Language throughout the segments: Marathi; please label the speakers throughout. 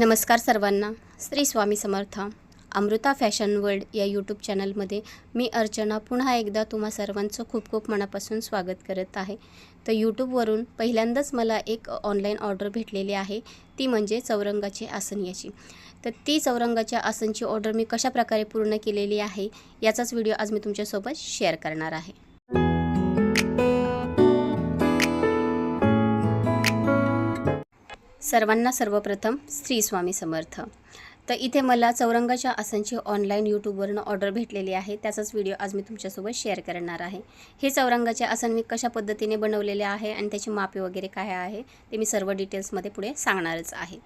Speaker 1: नमस्कार सर्वांना. श्री स्वामी समर्थ अमृता फॅशन वर्ल्ड या यूट्यूब चॅनलमध्ये मी अर्चना पुन्हा एकदा तुम्हा सर्वांचं खूप खूप मनापासून स्वागत करत आहे. तर यूट्यूबवरून पहिल्यांदाच मला एक ऑनलाईन ऑर्डर भेटलेली आहे. ती म्हणजे चौरंगाची आसन याची. तर ती चौरंगाच्या आसनची ऑर्डर मी कशाप्रकारे पूर्ण केलेली आहे याचाच व्हिडिओ आज मी तुमच्यासोबत शेअर करणार आहे. सर्वांना सर्वप्रथम श्री स्वामी समर्थ. तर इथे मला चौरंगाच्या आसनची ऑनलाईन यूट्यूबवरनं ऑर्डर भेटलेली आहे. त्याचाच व्हिडिओ आज मी तुमच्यासोबत शेअर करणार आहे. हे चौरंगाचे आसन मी कशा पद्धतीने बनवलेले आहे आणि त्याची मापे वगैरे काय आहे ते मी सर्व डिटेल्समध्ये पुढे सांगणारच आहे.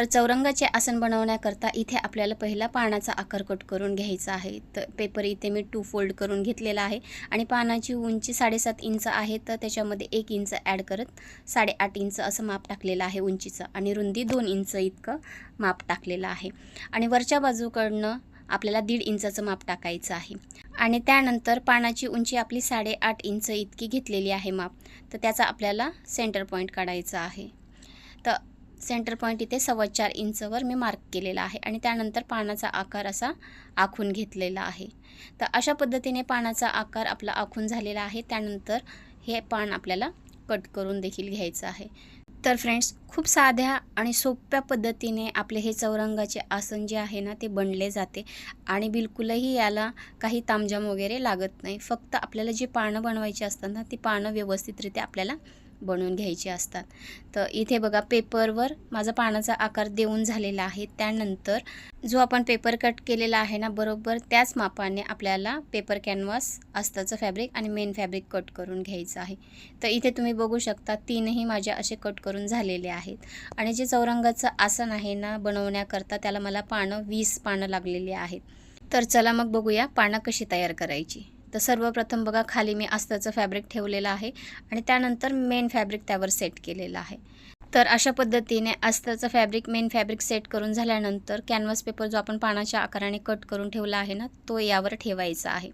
Speaker 1: तर चौरंगाचे आसन बनवण्याकरता इथे आपल्याला पहिला पानाचा आकार कट करून घ्यायचा आहे. तर पेपर इथे मी टू फोल्ड करून घेतलेला आहे आणि पानाची उंची साडेसात इंच आहे तर त्याच्यामध्ये एक इंच ॲड करत साडेआठ इंच असं माप टाकलेलं आहे उंचीचं आणि रुंदी दोन इंच इतकं माप टाकलेलं आहे. आणि वरच्या बाजूकडनं आपल्याला दीड इंचाचं माप टाकायचं आहे. आणि त्यानंतर पानाची उंची आपली साडेआठ इंच इतकी घेतलेली आहे माप तर त्याचा आपल्याला सेंटर पॉईंट काढायचा आहे. सेंटर पॉईंट इथे सव्वा चार इंचवर मी मार्क केलेला आहे. आणि त्यानंतर पानाचा आकार असा आखून घेतलेला आहे. तर अशा पद्धतीने पानाचा आकार आपला आखून झालेला आहे. त्यानंतर हे पान आपल्याला कट करून देखील घ्यायचं आहे. तर फ्रेंड्स खूप साध्या आणि सोप्या पद्धतीने आपले हे चौरंगाचे आसन जे आहे ना ते बनले जाते. आणि बिलकुलही याला काही तामजाम वगैरे लागत नाही. फक्त आपल्याला जी पानं बनवायची असतात ना ती पानं व्यवस्थितरित्या आपल्याला बनवून घ्यायचे असतात. तर इथे बघा पेपरवर माझा पानाचा आकार देऊन झालेला आहे. त्यानंतर जो आपण पेपर कट केलेला आहे ना बरोबर त्याच मापाने आपल्याला पेपर कॅनव्हास अस्ताचं फॅब्रिक आणि मेन फॅब्रिक कट करून घ्यायचं आहे. तर इथे तुम्ही बघू शकता तीनही माझे असे कट करून झालेले आहेत. आणि जे चौरंगाचं आसन आहे ना बनवण्याकरता त्याला मला पानं वीस पानं लागलेली आहेत. तर चला मग बघूया पानं कशी तयार करायची. तर सर्वप्रथम बघा खाली मी अस्ताचं फॅब्रिक ठेवलेलं आहे आणि त्यानंतर मेन फॅब्रिक त्यावर सेट केलेलं आहे. तर अशा पद्धतीने अस्ताचं फॅब्रिक मेन फॅब्रिक सेट करून झाल्यानंतर कॅनव्हास पेपर जो आपण पानाच्या आकाराने कट करून ठेवला आहे ना तो यावर ठेवायचा आहे.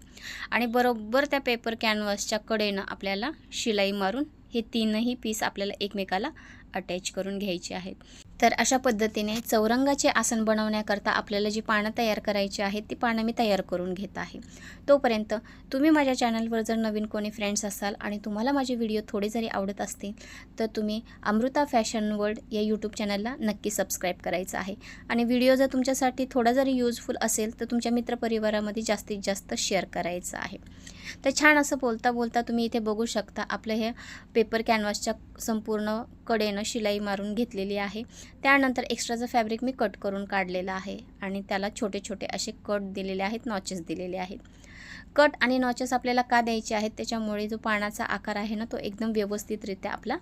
Speaker 1: आणि बरोबर त्या पेपर कॅनव्हासच्या कडेनं आपल्याला शिलाई मारून हे तीनही पीस आपल्याला एकमेकाला अटॅच करून घ्यायचे आहेत. तर अशा पद्धतीने चौरंगाचे आसन बनवण्याकरता आपल्याला जी पानं तयार करायची आहेत ती पानं मी तयार करून घेत आहे. तोपर्यंत तुम्ही माझ्या चॅनलवर जर नवीन कोणी फ्रेंड्स असाल आणि तुम्हाला माझे व्हिडिओ थोडे जरी आवडत असतील तर तुम्ही अमृता फॅशन वर्ल्ड या यूट्यूब चॅनलला नक्की सबस्क्राईब करायचं आहे. आणि व्हिडिओ जर तुमच्यासाठी थोडा जरी यूजफुल असेल तर तुमच्या मित्रपरिवारामध्ये जास्तीत जास्त शेअर करायचं आहे. तर छान असं बोलता बोलता तुम्ही इथे बघू शकता आपलं हे पेपर कॅनव्हासच्या संपूर्ण कडेनं शिलाई मारून घेतलेली आहे. त्यानंतर एक्स्ट्राचं फॅब्रिक मी कट करून काढलेलं आहे आणि त्याला छोटे छोटे असे कट दिलेले आहेत नॉचेस दिलेले आहेत. कट आणि नॉचेस आपल्याला का द्यायचे आहेत? त्याच्यामुळे जो पानाचा आकार आहे ना तो एकदम व्यवस्थितरित्या आपला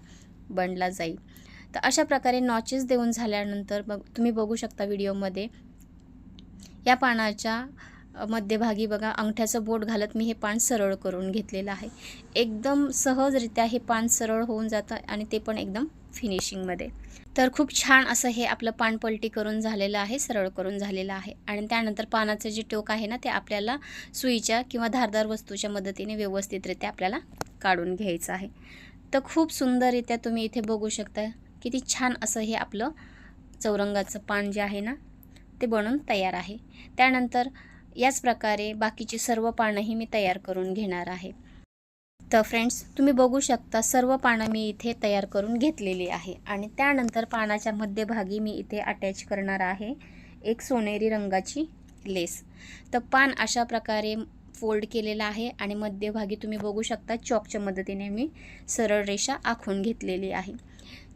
Speaker 1: बनला जाईल. तर अशा प्रकारे नॉचेस देऊन झाल्यानंतर बघ तुम्ही बघू शकता व्हिडिओमध्ये या पानाच्या मध्यभागी बघा अंगठ्याचं बोट घालत मी हे पान सरळ करून घेतलेलं आहे. एकदम सहजरित्या हे पान सरळ होऊन जातं आणि ते पण एकदम फिनिशिंगमध्ये तर खूप छान असं हे आपलं पानपलटी करून झालेलं आहे सरळ करून झालेलं आहे. आणि त्यानंतर पानाचं जे टोक आहे ना ते आपल्याला सुईच्या किंवा धारदार वस्तूच्या मदतीने व्यवस्थितरित्या आपल्याला काढून घ्यायचं आहे. तर खूप सुंदररित्या तुम्ही इथे बघू शकता किती छान असं हे आपलं चौरंगाचं पान जे आहे ना ते बनून तयार आहे. त्यानंतर याच प्रकारे बाकीची सर्व पानंही मी तयार करून घेणार आहे. तर फ्रेंड्स तुम्ही बघू शकता सर्व पानं मी इथे तयार करून घेतलेली आहे आणि त्यानंतर पानाच्या मध्यभागी मी इथे अटॅच करणार आहे एक सोनेरी रंगाची लेस. तर पान अशा प्रकारे फोल्ड केलेला आहे आणि मध्यभागी तुम्ही बघू शकता चॉकच्या मदतीने मी सरळ रेषा आखून घेतलेली आहे.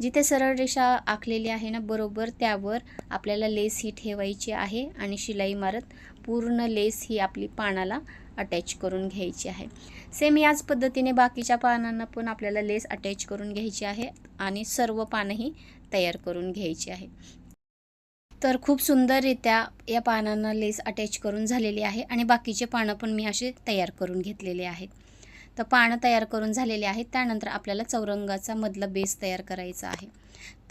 Speaker 1: जिथे सरळ रेषा आखलेली आहे ना बरोबर त्यावर आपल्याला लेस ही ठेवायची आहे आणि शिलाई मारत पूर्ण लेस ही आपली पानाला अटॅच करून घ्यायची आहे. सेम याच पद्धतीने बाकीच्या पानांना पण आपल्याला लेस अटॅच करून घ्यायची आहे आणि सर्व पानंही तयार करून घ्यायची आहे. तर खूप सुंदररित्या या पानांना लेस अटॅच करून झालेली आहे आणि बाकीचे पानं पण मी असे तयार करून घेतलेले आहेत. तर पानं तयार करून झालेले आहेत. त्यानंतर आपल्याला चौरंगाचा मधला बेस तयार करायचा आहे.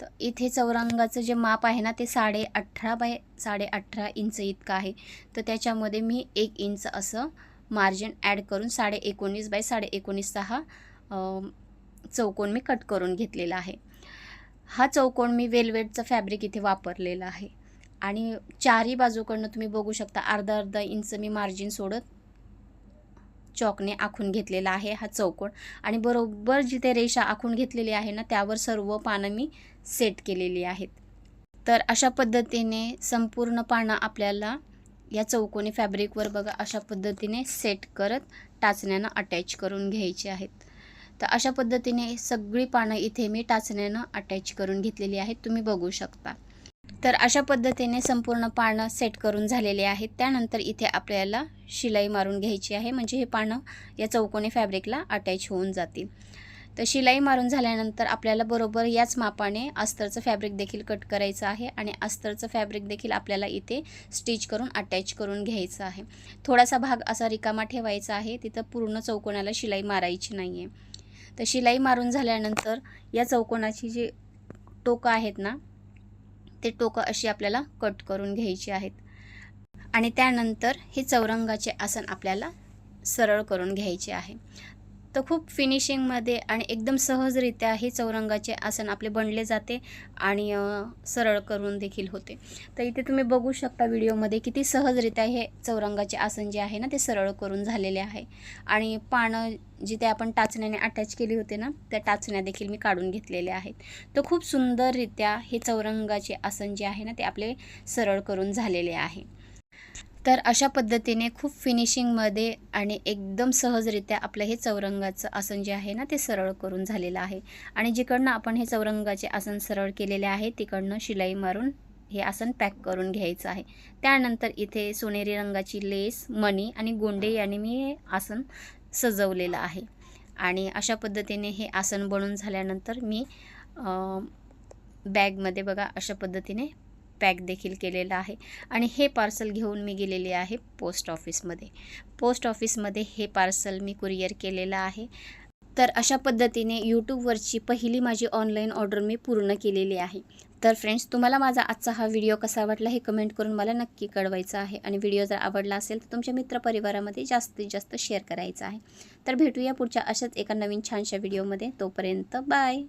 Speaker 1: तर इथे चौरंगाचं जे माप आहे ना ते साडे अठरा बाय साडे अठरा इंच इतकं आहे. तर त्याच्यामध्ये मी एक इंच असं मार्जिन ॲड करून साडे एकोणीस बाय साडे एकोणीसचा हा चौकोन मी कट करून घेतलेला आहे. हा चौकोन मी वेलवेटचं फॅब्रिक इथे वापरलेला आहे. आणि चारही बाजूकडनं तुम्ही बघू शकता अर्धा अर्धा इंच मी मार्जिन सोडत चॉकने आखून घेतलेला आहे हा चौकोन. आणि बरोबर जिथे रेषा आखून घेतलेली आहे ना त्यावर सर्व पानं मी सेट केलेली आहेत. तर अशा पद्धतीने संपूर्ण पानं आपल्याला या चौकोनी फॅब्रिकवर बघा अशा पद्धतीने सेट करत टाचण्यानं अटॅच करून घ्यायची आहेत. तर अशा पद्धतीने सगळी पानं इथे मी टाचण्यानं अटॅच करून घेतलेली आहेत. तुम्ही बघू शकता. तर अशा पद्धतीने संपूर्ण पानं सेट करून झालेले आहेत. त्यानंतर इथे आपल्याला शिलाई मारून घ्यायची आहे. म्हणजे हे पानं या चौकोनी फॅब्रिकला अटॅच होऊन जातील. तर शिलाई मारून झाल्यानंतर आपल्याला बरोबर याच मापाने अस्तरचं फॅब्रिक देखील कट करायचं आहे आणि अस्तरचं फॅब्रिक देखील आपल्याला इथे स्टिच करून अटॅच करून घ्यायचं आहे. थोडासा भाग असा रिकामा ठेवायचा आहे. तिथं पूर्ण चौकोनाला शिलाई मारायची नाही आहे तर शिलाई मारून झाल्यानंतर या चौकोनाची जी टोकं आहेत ना ते टोकं अशी आपल्याला कट करून घ्यायची आहेत. आणि त्यानंतर हे चौरंगाचे आसन आपल्याला सरळ करून घ्यायचे आहे. तर खूप फिनिशिंगमध्ये आणि एकदम सहजरित्या हे चौरंगाचे आसन आपले बनले जाते आणि सरळ करून देखील होते. तर इथे तुम्ही बघू शकता व्हिडिओमध्ये किती सहजरित्या हे चौरंगाचे आसन जे आहे ना ते सरळ करून झालेले आहे. आणि पानं जिथे आपण टाचण्याने अटॅच केली होते ना त्या टाचण्या देखील मी काढून घेतलेल्या आहेत. तर खूप सुंदररित्या हे चौरंगाचे आसन जे आहे ना ते आपले सरळ करून झालेले आहे. तर अशा पद्धतीने खूप फिनिशिंगमध्ये आणि एकदम सहजरित्या आपलं हे चौरंगाचं आसन जे आहे ना ते सरळ करून झालेलं आहे. आणि जिकडनं आपण हे चौरंगाचे आसन सरळ केलेले आहे तिकडनं शिलाई मारून हे आसन पॅक करून घ्यायचं आहे. त्यानंतर इथे सोनेरी रंगाची लेस मणी आणि गोंडे याने मी हे आसन सजवलेलं आहे. आणि अशा पद्धतीने हे आसन बनून झाल्यानंतर मी बॅगमध्ये बघा अशा पद्धतीने पॅक देखील केलेला आहे. आणि हे पार्सल घेऊन मी गेलेले आहे पोस्ट ऑफिसमध्ये. पोस्ट ऑफिसमध्ये हे पार्सल मी कुरिअर केलेलं आहे. तर अशा पद्धतीने यूट्यूबवरची पहिली माझी ऑनलाईन ऑर्डर मी पूर्ण केलेली आहे. तर फ्रेंड्स तुम्हाला माझा आजचा हा व्हिडिओ कसा वाटला हे कमेंट करून मला नक्की कळवायचं आहे. आणि व्हिडिओ जर आवडला असेल तर तुमच्या मित्रपरिवारामध्ये जास्तीत जास्त शेअर करायचा आहे. तर भेटूया पुढच्या अशाच एका नवीन छानशा व्हिडिओमध्ये. तोपर्यंत बाय!